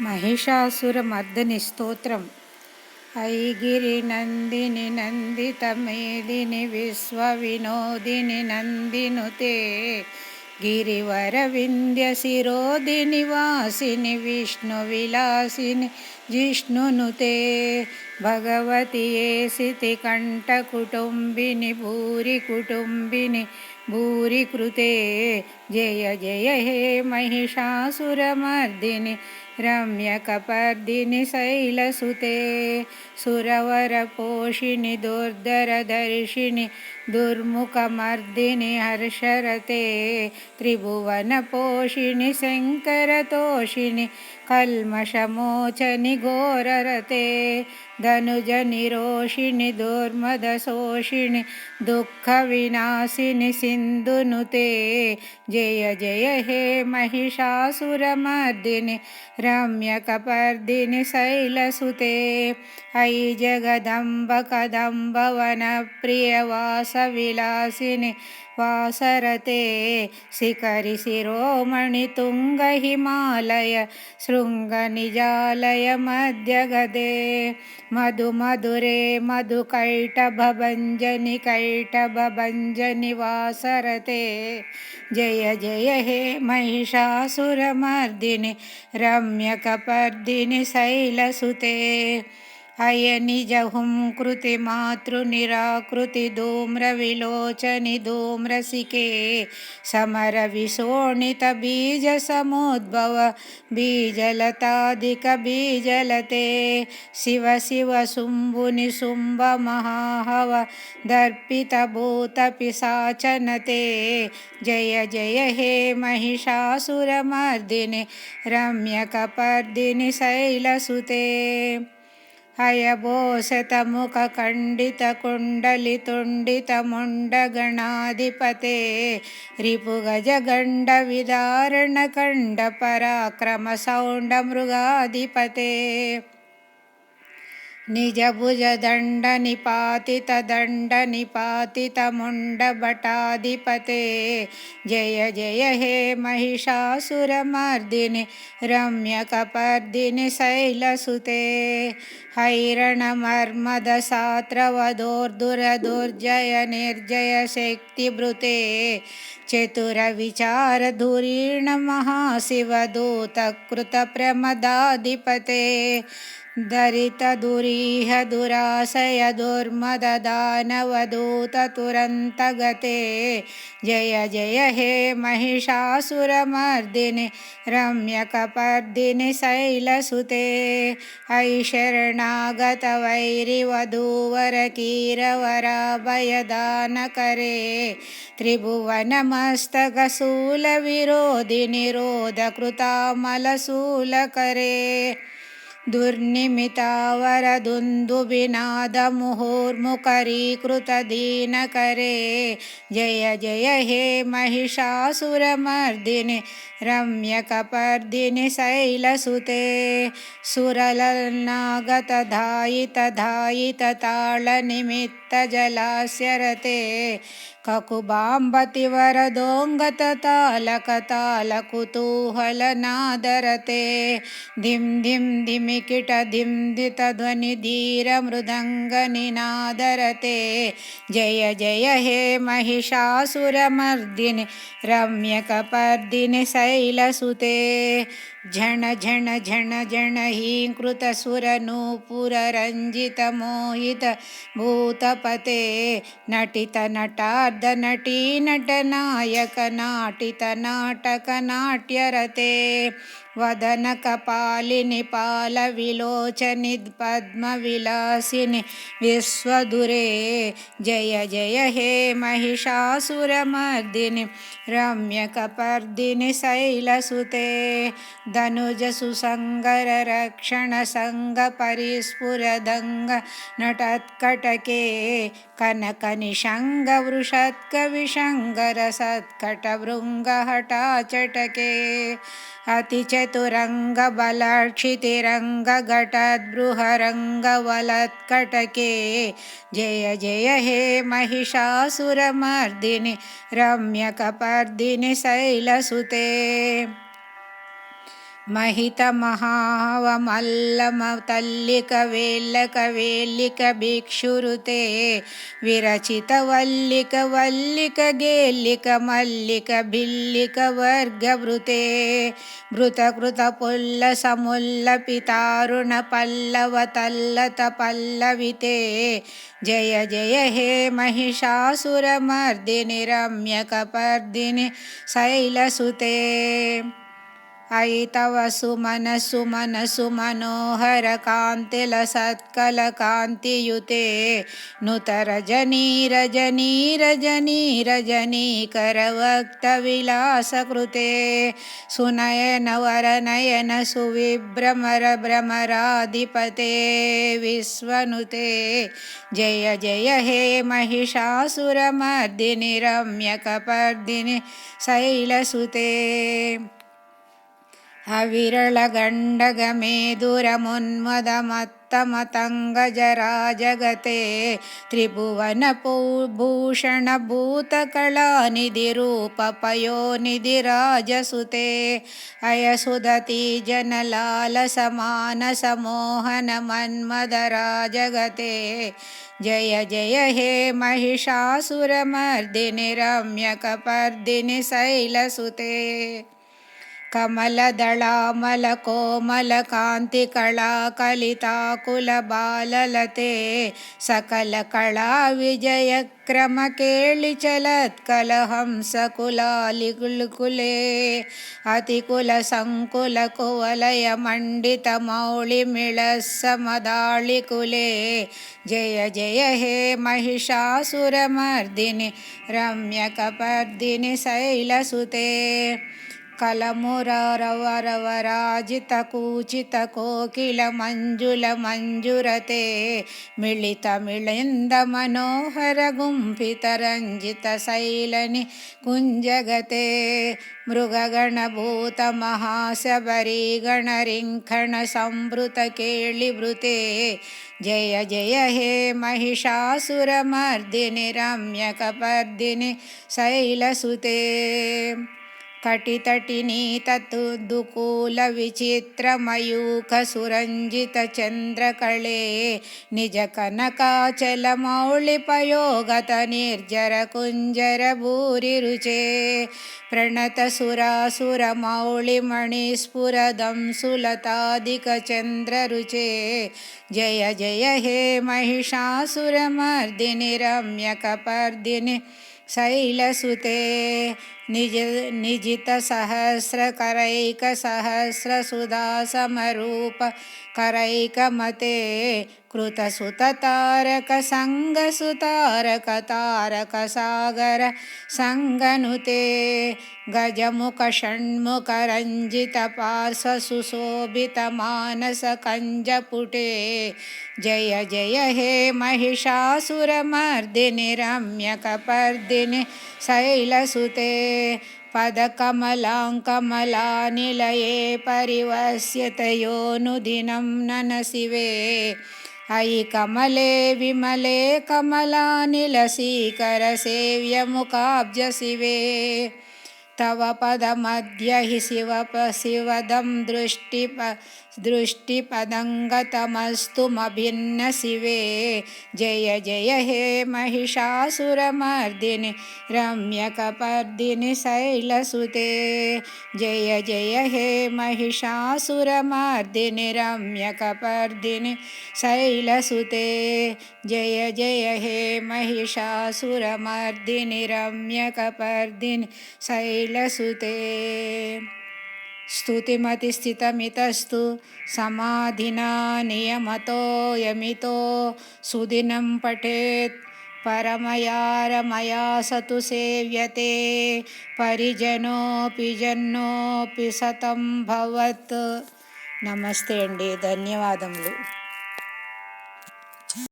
మహిషాసురమర్దని స్తోత్రం. ఐగిరినందిని నందితమేదిని విశ్వవినోదిని నందినుతే గిరివర వింధ్య శిరోది నివాసిని విష్ణు విలాసిని జిష్ణునుతే భగవతి ఏసితి కంఠ కుటుంబిని భూరి కుటుంబిని భూరి కృతే జయ జయ హే మహిషాసురమర్దిని रम्यकपर्दिनि शैलसुते सुरवरपोषिणि दुर्धरदर्शिनि दुर्मुखमर्दिनि हर्षरते त्रिभुवनपोषिणि शङ्करतोषिणि कल्मषमोचनि घोररते धनुजनिरोषिणि दुर्मदशोषिणि दुःखविनाशिनि सिन्धुनुते। जय जय हे महिषासुरमर्दिनि रम्यकपर्दिनि शैलसुते। अयि जगदम्ब कदम्बवनप्रियवासविलासिनि वासरते। शिखरि शिरोमणि शृङ्गनिजालय मध्यगदे। मधुमधुरे मधुकैटभञ्जनि कैटभञ्जनि वासरते जय जय हे महिषासुरमर्दिनि रम्यकपर्दिनि शैलसुते अयनिजहुं कृति मातृनिराकृति धूम्रविलोचनि धूम्रसिके समरविशोणितबीजसमुद्भव बीजलतादिकबीजलते शिव शिव शुम्भुनि शुम्भमहाहव दर्पितभूतपिशाचनते जय जय हे महिषासुरमर्दिनि रम्यकपर्दिनि शैलसुते। हयभोषतमुखखण्डितकुण्डलितुण्डितमुण्डगणाधिपते रिपुगजगण्डविदारणकण्डपराक्रमसौण्डमृगाधिपते निजभुजदण्डनिपातितदण्डनिपातितमुण्डभटाधिपते। जय जय हे महिषासुरमर्दिनि रम्यकपर्दिनि शैलसुते हैरणमर्मदसात्रवधोर्दुरदुर्जय निर्जय शक्तिभृते चतुरविचारधुरीर्ण महाशिवदूतकृतप्रमदाधिपते दरितदुरीह दुराशय दुर्मददानवदूततुरन्तगते जय जय हे महिषासुरमर्दिनि रम्यकपर्दिनि शैलसुते ऐशरणागतवैरिवधूवरकीरवराभयदानकरे। त्रिभुवनमस्तकशूलविरोधिनिरोधकृतामलशूलकरे दुर्निमितावरदुन्दुबिनादमुहुर्मुखरीकृतदीनकरे जय जय हे महिषासुरमर्दिनि रम्यकपर्दिनि शैलसुते। सुरलनागतधायितधायितताळनिमित्तजलास्यरते ಕಕುಬಾಂಬತಿ ವರದೋಂಗತತಾಲಕತಾಲಕುತೂಹಲನಾದರತೆ ಧಿಂ ಧಿಂ ಧಿಮಿಕಿಟ ಧಿಂ ಧಿತಧ್ವನಿಧೀರಮೃದಂಗನಿನಾದರತೆ ಜಯ ಜಯ ಹೇ महिषासुरमर्दिनि रम्यकपर्दिनि शैलसुते झण झण झण झण हीङ्कृतसुरनूपुररञ्जितमोहित भूतपते। नटितनटार्धनटी नटनायकनाटितनाटकनाट्यरते वदनकपालिनि पालविलोचनि पद्मविलासिनि विश्वदुरे जय जय हे महिषासुरमर्दिनि रम्यकपर्दिनि शैलसुते। धनुजसुसङ्गररक्षणसङ्गपरिस्फुरदङ्ग नटत्कटके कनकनिषङ्गवृषत्कविषङ्गरसत्कटभृङ्गहटाचटके अतिचतुरङ्गबलाक्षितिरङ्गघटद्बृहरङ्गवलत्कटके जय जय हे महिषासुरमर्दिनि रम्यकपर्दिनि शैलसुते। महितमहावमल्लम तल्लिकवेल्लकवेल्लिकभिक्षुरुते विरचितवल्लिकवल्लिकगेल्लिकमल्लिकभिल्लिकवर्गभृते भृतकृतपुल्लसमुल्लपितारुणपल्लवतल्लतपल्लविते जय जय हे महिषासुरमर्दिनि रम्यकपर्दिनि शैलसुते अयि तव सुमनसुमनसुमनोहरकान्तिलसत्कलकान्तियुते नुतरजनी रजनी रजनी रजनीकरवक्तविलासकृते सुनयनवरनयन सुविभ्रमरभ्रमराधिपते विश्वनुते। जय जय हे महिषासुरमर्दिनि रम्यकपर्दिनि शैलसुते। अविरलगण्डगमेधुरमुन्मदमत्तमतङ्गजरा जगते त्रिभुवनभूषणभूतकलानिधिरूपपयोनिधिराजसुते अयसुदती जनलालसमानसमोहनमन्मदरा जगते जय जय हे महिषासुरमर्दिनि रम्यकपर्दिनि शैलसुते कमलदळामलकोमलकान्तिकला कलिताकुलबाललते सकलकला विजयक्रमकेळिचलत्कलहंसकुलालिकुलकुले अतिकुलसङ्कुलकुवलयमण्डितमौळिमिळस्समदाळिकुले जय जय हे महिषासुरमर्दिनि रम्यकपर्दिनि शैलसुते कलमुरारवरवराजितकूचितकोकिलमञ्जुलमञ्जुरते मिलितमिळिन्दमनोहरगुम्फितरञ्जितशैलनि कुञ्जगते मृगगणभूतमहाशबरीगणरिङ्खणसंवृतकेळिवृते जय जय हे महिषासुरमर्दिनि रम्यकपर्दिनि शैलसुते कटितटिनीततुदुकूलविचित्रमयूखसुरञ्जितचन्द्रकळे निजकनकाचलमौळिपयोगतनिर्जरकुञ्जरभूरिरुचे प्रणतसुरासुरमौळिमणिस्फुरदं सुलतादिकचन्द्ररुचे जय जय हे महिषासुरमर्दिनि रम्यकपर्दिनि शैलसुते निज निजितसहस्रकरैकसहस्रसुधासमरूप करैकमते कृतसुततारकसङ्गसुतारकतारकसागर सङ्गनुते गजमुखषण्मुखरञ्जितपार्श्वसुशोभितमानसकञ्जपुटे जय जय हे महिषासुरमर्दिनि रम्यकपर्दिनि शैलसुते पदकमलाङ्कमलानिलये అయి కమలే విమలే కమలానిల శీకర సేవ్యముఖాబ్జ శివే. तव पदमध्य हि शिवप शिवदं दृष्टिप दृष्टिपदङ्गतमस्तुमभिन्नशिवे जय जय हे महिषासुरमर्दिनि रम्यकपर्दिनि शैलसुते जय जय हे महिषासुरमर्दिनि रम्यकपर्दिनि शैलसुते जय जय हे महिषासुरमर्दिनि रम्यकपर्दिनि शैलसुते स्तुतिमतिस्थितमितस्तु समाधिना नियमतो यमितो सुदिनं पठेत् परमया सतु सेव्यते परिजनोऽपि जन्नोऽपि సతం భవత్ నమస్తే అండి ధన్యవాదములు